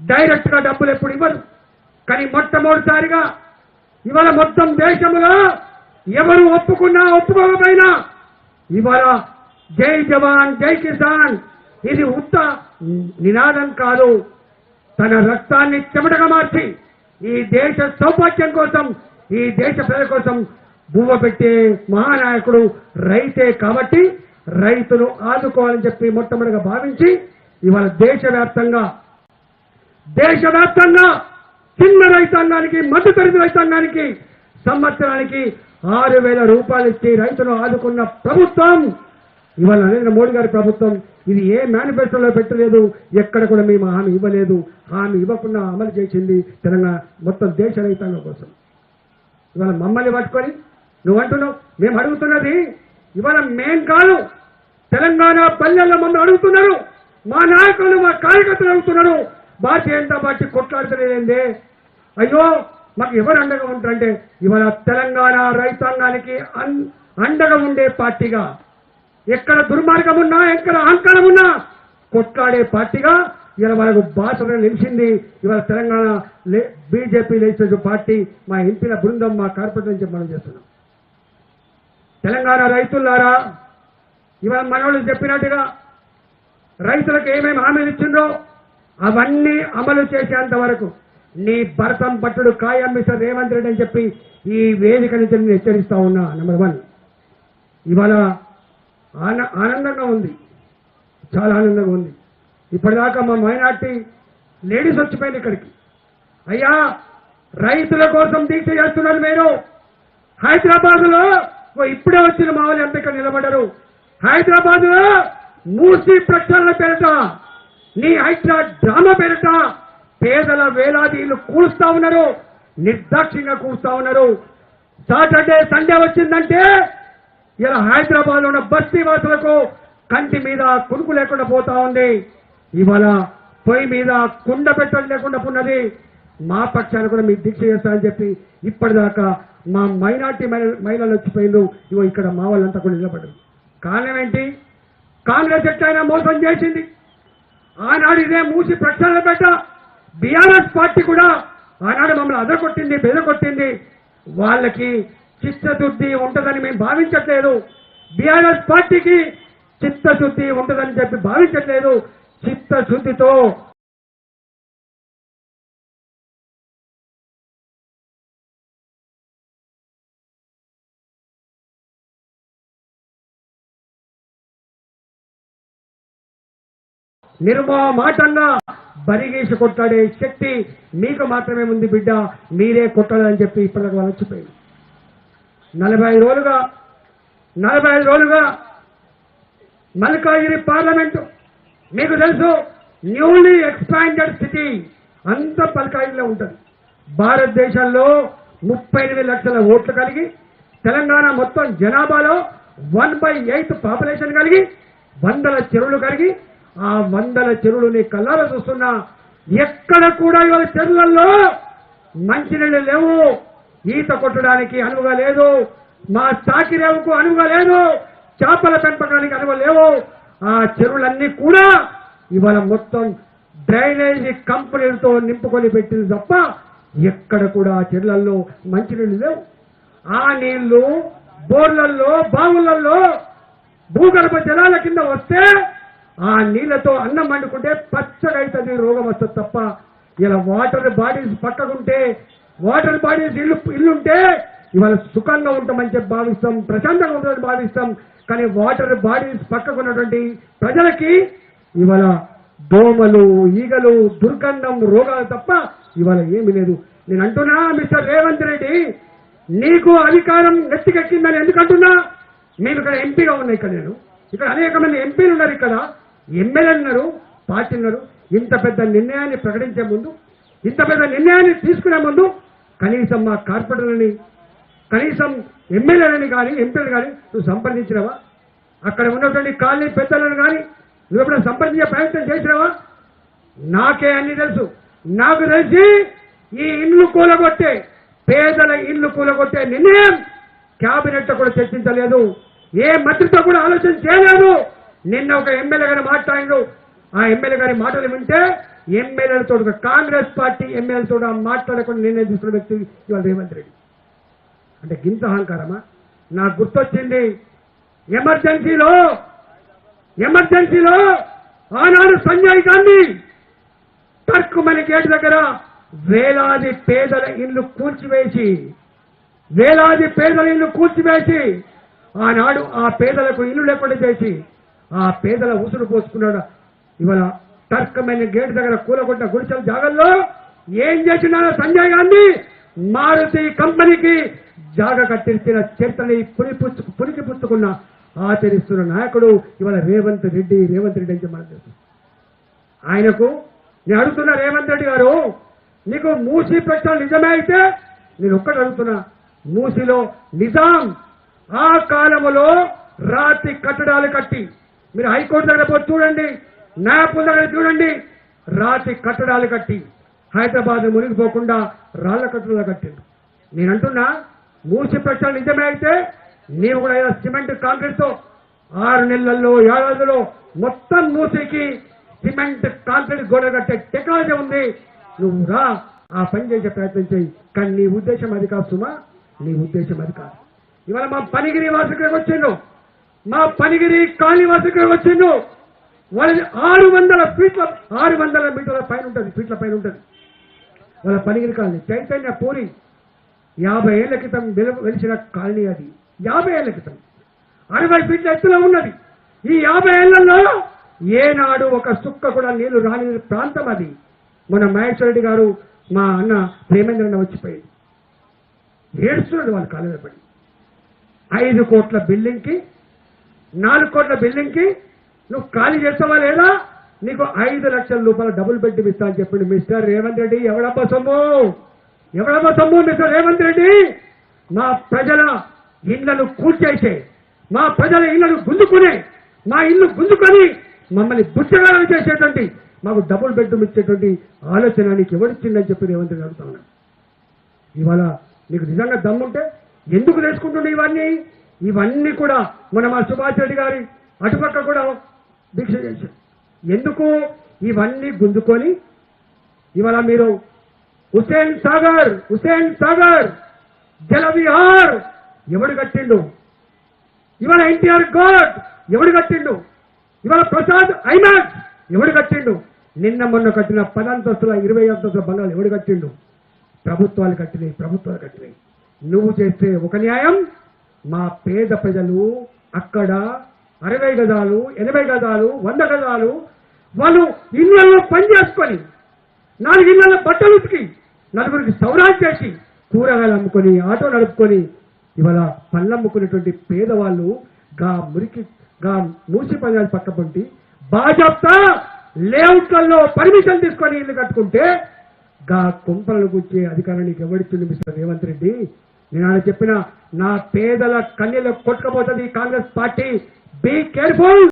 డైరెక్ట్గా డబ్బులు ఎప్పుడు ఇవ్వరు. కానీ మొట్టమొదటిసారిగా ఇవాళ మొత్తం దేశంలో ఎవరు ఒప్పుకున్నా ఒప్పుకోకపోయినా ఇవాళ జై జవాన్ జై కిసాన్. ఇది ఉత్త నినాదం కాదు. తన రక్తాన్ని చెమటగా మార్చి ఈ దేశ సౌభాగ్యం కోసం ఈ దేశ ప్రజల కోసం బువ్వ పెట్టే మహానాయకుడు రైతే కాబట్టి రైతును ఆదుకోవాలని చెప్పి మొట్టమొదటిగా భావించి ఇవాళ దేశవ్యాప్తంగా దేశవ్యాప్తంగా చిన్న రైతాంగానికి మధ్యతరగతి రైతాంగానికి సంవత్సరానికి ఆరు వేల రూపాయలు ఇచ్చి రైతును ఆదుకున్న ప్రభుత్వం ఇవాళ నరేంద్ర మోడీ గారి ప్రభుత్వం ఇది ఏ మేనిఫెస్టోలో పెట్టలేదు ఎక్కడ కూడా మేము హామీ ఇవ్వలేదు. హామీ ఇవ్వకుండా అమలు చేసింది తెలంగాణ మొత్తం దేశ రైతాంగం కోసం. ఇవాళ మమ్మల్ని పట్టుకొని నువ్వు అంటున్నావు మేము అడుగుతున్నది ఇవాళ మేం కాదు తెలంగాణ పల్లెల్లో మమ్మల్ని అడుగుతున్నారు మా నాయకులు మా కార్యకర్తలు అడుగుతున్నారు భారతీయ జనతా పార్టీ కొట్లాడుతున్నదేందే? అయ్యో మాకు ఎవరు అండగా ఉంటారంటే ఇవాళ తెలంగాణ రైతాంగానికి అన్- అండగా ఉండే పార్టీగా. ఎక్కడ దుర్మార్గం ఉన్నా ఎక్కడ అహంకారం ఉన్నా కొట్లాడే పార్టీగా ఇలా మనకు బాసలో నిలిచింది. ఇవాళ తెలంగాణ బీజేపీ లెజిస్లేటివ్ పార్టీ మా ఎంపీల బృందం మా కార్పొరేటర్ నుంచి మనం చేస్తున్నాం. తెలంగాణ రైతులారా ఇవాళ మనోళ్ళు చెప్పినట్టుగా రైతులకు ఏమేమి హామీలు ఇచ్చిండ్రో అవన్నీ అమలు చేసేంత వరకు నీ భరతం పట్టుడు ఖాయం మిస్టర్ రేవంత్ రెడ్డి అని చెప్పి ఈ వేదిక నుంచి నేను హెచ్చరిస్తా ఉన్నా నెంబర్ వన్ ఇవాళ ఆన ఆనందంగా ఉంది. చాలా ఆనందంగా ఉంది. ఇప్పటిదాకా మా మైనార్టీ లేడీస్ వచ్చిపోయింది ఇక్కడికి. అయ్యా రైతుల కోసం దీక్ష చేస్తున్నారు మీరు. హైదరాబాద్లో ఇప్పుడే వచ్చిన మా వాళ్ళు ఎంత ఇక్కడ నిలబడ్డారు. హైదరాబాద్లో మూసి ప్రక్షాళన పేరిట నీ హైదరాబాద్ డ్రామా పేరిట పేదల వేలాది కూలుస్తా ఉన్నారు నిర్దాక్షిణ్యంగా కూలుస్తా ఉన్నారు. సాటర్డే సండే వచ్చిందంటే ఇలా హైదరాబాద్లో ఉన్న బస్తీ వాసులకు కంటి మీద కునుకు లేకుండా పోతా ఉంది. ఇవాళ పొయ్యి మీద కుండ పెట్టడం లేకుండా ఉన్నది. మా పక్షాన్ని కూడా మీరు దీక్ష చేస్తారని చెప్పి ఇప్పటిదాకా మా మైనార్టీ మహిళలు వచ్చిపోయిండు ఇవో ఇక్కడ మా వాళ్ళంతా కూడా నిలబడ్డారు. కారణం ఏంటి? కాంగ్రెస్ ఎట్లయినా మోసం చేసింది. ఆనాడు ఇదే మూసి ప్రక్షాళన పెట్ట. బీఆర్ఎస్ పార్టీ కూడా ఆనాడు మమ్మల్ని అదరగొట్టింది బెదరగొట్టింది. వాళ్ళకి చిత్తశుద్ధి ఉంటుందని మేము భావించట్లేదు. బీఆర్ఎస్ పార్టీకి చిత్తశుద్ధి ఉంటుందని చెప్పి భావించట్లేదు. చిత్తశుద్ధితో నిర్మోమాటంగా బరిగేసి కొట్టాడే శక్తి మీకు మాత్రమే ఉంది బిడ్డ. మీరే కొట్టాలని చెప్పి ఇప్పటికి వాళ్ళు వచ్చిపోయింది నలభై ఐదు రోజులుగా నలభై ఐదు రోజులుగా మల్కాగిరి పార్లమెంటు మీకు తెలుసు న్యూలీ ఎక్స్పాండెడ్ సిటీ అంత పల్కాగిరిలో ఉంటుంది. భారతదేశంలో ముప్పై ఎనిమిది లక్షల ఓట్లు కలిగి తెలంగాణ మొత్తం జనాభాలో వన్ బై ఎయిత్ పాపులేషన్ కలిగి వందల చెరువులు కలిగి ఆ వందల చెరువులని కళ్ళారా చూస్తున్నా. ఎక్కడ కూడా ఇవాళ చెరువులలో మంచినీళ్ళు లేవు. ఈత కొట్టడానికి అనువుగా లేదు. మా తాకిరేవుకు అనువుగా లేదు. చేపల పెంపకానికి అనువు లేవు. ఆ చెరువులన్నీ కూడా ఇవాళ మొత్తం డ్రైనేజీ కంపెనీలతో నింపుకొని పెట్టింది తప్ప ఎక్కడ కూడా ఆ చెరువులలో మంచినీళ్ళు లేవు. ఆ నీళ్ళు బోర్లల్లో బావులలో భూగర్భ జలాల కింద వస్తే ఆ నీళ్ళతో అన్నం వండుకుంటే పచ్చగా రోగం వస్తుంది తప్ప. ఇలా వాటర్ బాడీస్ పక్కకుంటే వాటర్ బాడీస్ ఇల్లు ఇల్లుంటే ఇవాళ సుఖంగా ఉంటామని చెప్పి భావిస్తాం ప్రశాంతంగా ఉంటామని భావిస్తాం. కానీ వాటర్ బాడీస్ పక్కకున్నటువంటి ప్రజలకి ఇవాళ దోమలు ఈగలు దుర్గంధం రోగాలు తప్ప ఇవాళ ఏమీ లేదు. నేను అంటున్నా మిస్టర్ రేవంత్ రెడ్డి నీకు అధికారం నెత్తికెక్కిందని ఎందుకంటున్నా? మీరు ఇక్కడ ఎంపీగా ఉన్నా ఇక్కడ నేను. ఇక్కడ అనేక మంది ఎంపీలు ఉన్నారు ఇక్కడ. ఎమ్మెల్యే అన్నారు పార్టీ ఉన్నారు ఇంత పెద్ద నిర్ణయాన్ని ప్రకటించే ముందు ఇంత పెద్ద నిర్ణయాన్ని తీసుకునే ముందు కనీసం మా కార్పొరేటర్ని కనీసం ఎమ్మెల్యేలని కానీ ఎంపీలు కానీ నువ్వు సంప్రదించినవా? అక్కడ ఉన్నటువంటి కాలనీ పెద్దలను కానీ నువ్వు ఎప్పుడైనా సంప్రదించే ప్రయత్నం చేసినావా? నాకే అన్ని తెలుసు. నాకు తెలిసి ఈ ఇల్లు కూలగొట్టే పేదల ఇల్లు కూలగొట్టే నిర్ణయం క్యాబినెట్ కూడా చర్చించలేదు. ఏ మంత్రితో కూడా ఆలోచన చేయలేదు. నిన్న ఒక ఎమ్మెల్యే గారి మాట్లాడిండు ఆ ఎమ్మెల్యే గారి మాటలు వింటే ఎమ్మెల్యేలతో కాంగ్రెస్ పార్టీ ఎమ్మెల్యేలతో మాట్లాడకుండా నిర్ణయం తీసుకున్న వ్యక్తి ఇవాళ రేవంత్ రెడ్డి. అంటే గింత అహంకారమా? నాకు గుర్తొచ్చింది ఎమర్జెన్సీలో ఎమర్జెన్సీలో ఆనాడు సంజయ్ గాంధీ టర్కుమని గేట్ దగ్గర వేలాది పేదల ఇల్లు కూల్చివేసి వేలాది పేదల ఇల్లు కూల్చివేసి ఆనాడు ఆ పేదలకు ఇల్లు లేకుండా చేసి ఆ పేదల ఉసురు పోసుకున్నాడు. ఇవాళ తర్కమైన గేటు దగ్గర కూలగొట్ట గుడిసెల జాగల్లో ఏం చేసినారో సంజయ్ గాంధీ? మారుతి కంపెనీకి జాగ కట్టించిన చరిత్రని పురి పుచ్చు పురికి పుచ్చుకున్న ఆచరిస్తున్న నాయకుడు ఇవాళ రేవంత్ రెడ్డి. రేవంత్ రెడ్డి అని మనం తెలుసు. ఆయనకు నేను అడుగుతున్నా రేవంత్ రెడ్డి గారు నీకు మూసీ ప్రశ్న నిజమే అయితే నేను ఒక్కటి అడుగుతున్నా. మూసీలో నిజాం. ఆ కాలములో రాతి కట్టడాలు కట్టి మీరు హైకోర్టు దగ్గర పోయి చూడండి న్యాయపుల దగ్గర చూడండి. రాతి కట్టడాలు కట్టి హైదరాబాద్ మునిగిపోకుండా రాళ్ళ కట్టడాలు కట్టిండు నేను అంటున్నా మూసి ప్రశ్న నిజమే అయితే నీవు కూడా ఏదో సిమెంట్ కాంక్రీట్తో ఆరు నెలల్లో ఏడాదిలో మొత్తం మూసికి సిమెంట్ కాంక్రీట్ గోడ కట్టే టెక్నాలజీ ఉంది. నువ్వు రా ఆ పని చేసే ప్రయత్నం చేయి. కానీ నీ ఉద్దేశం అది కాదు సుమా నీ ఉద్దేశం అది కాదు. ఇవాళ మా పనిగిరి వాసుకి వచ్చిండు మా పనిగిరి కాళీ వాసుకి వచ్చిండు. వాళ్ళది ఆరు వందల ఫీట్ల ఆరు వందల మీటర్ల పైన ఉంటుంది ఫీట్ల పైన ఉంటుంది. వాళ్ళ పనిగిరి కాలనీ చైతన్య పూరి యాభై ఏళ్ళ క్రితం వెలిసిన కాలనీ అది. యాభై ఏళ్ళ క్రితం. అరవై ఫీట్ల ఎత్తులో ఉన్నది. ఈ యాభై ఏళ్ళలో ఏనాడు ఒక సుక్క కూడా నీళ్ళు రాని ప్రాంతం అది. మన మహేశ్వర రెడ్డి గారు మా అన్న ప్రేమేంద్ర అన్న వచ్చిపోయింది ఏడుస్తున్నాడు వాళ్ళు కాలేజీ పడి. ఐదు కోట్ల బిల్డింగ్కి నాలుగు కోట్ల బిల్డింగ్కి నువ్వు ఖాళీ చేస్తావా లేదా? నీకు ఐదు లక్షల రూపాయల డబుల్ బెడ్ ఇస్తా అని చెప్పిండు మిస్టర్ రేవంత్ రెడ్డి. ఎవడమ్మ సొమ్ము? ఎవడమ్మ సొమ్ము మిస్టర్ రేవంత్ రెడ్డి? మా ప్రజల ఇళ్ళను కూల్చేసే మా ప్రజల ఇళ్ళను గుంజుకునే మా ఇల్లు గుంజుకొని మమ్మల్ని బుచ్చగాలను చేసేటువంటి మాకు డబుల్ బెడ్రూమ్ ఇచ్చేటువంటి ఆలోచన నీకు ఎవరిచ్చిందని చెప్పి రేవంత్ రెడ్డి అడుగుతా ఇవాళ నీకు నిజంగా దమ్ముంటే ఎందుకు నేర్చుకుంటుండే ఇవన్నీ? ఇవన్నీ కూడా మన మా సుభాష్ రెడ్డి గారి అటుపక్క కూడా దీక్ష చేశారు. ఎందుకు ఇవన్నీ గుంజుకొని ఇవాళ మీరు హుసేన్ సాగర్ హుసేన్ సాగర్ జలవిహార్ ఎవడు కట్టిండు? ఇవాళ ఎన్టీఆర్ గోడ్ ఎవడు కట్టిండు? ఇవాళ ప్రసాద్ ఐమాక్స్ ఎవడు కట్టిండు? నిన్న మొన్న కట్టిన పదంతస్తుల ఇరవై అంతస్తుల బంగాళాలు ఎవడు కట్టిండు? ప్రభుత్వాలు కట్టినాయి ప్రభుత్వాలు కట్టినాయి. నువ్వు చేస్తే ఒక న్యాయం మా పేద ప్రజలు అక్కడ అరవై గదాలు ఎనభై గదాలు వంద గదాలు వాళ్ళు ఇళ్ళలో పని చేసుకొని నాలుగు ఇళ్ళలో బట్టలు ఉతికి నలుగురికి సౌరాలు చేసి కూరగాయలు అమ్ముకొని ఆటో నడుపుకొని ఇవాళ పళ్ళమ్ముకునేటువంటి పేదవాళ్ళు గా మురికి గా మూసి పదాలు బాజప్తా లేఅవుట్లలో పర్మిషన్ తీసుకొని ఇల్లు కట్టుకుంటే గా కుంపలను గుచ్చే అధికారానికి నీకు ఎవరిచ్చింది మిస్టర్ రేవంత్ రెడ్డి? నేను ఆయన చెప్పిన నా పేదల కన్నీళ్ళు కొట్టుకపోతుంది కాంగ్రెస్ పార్టీ. Be careful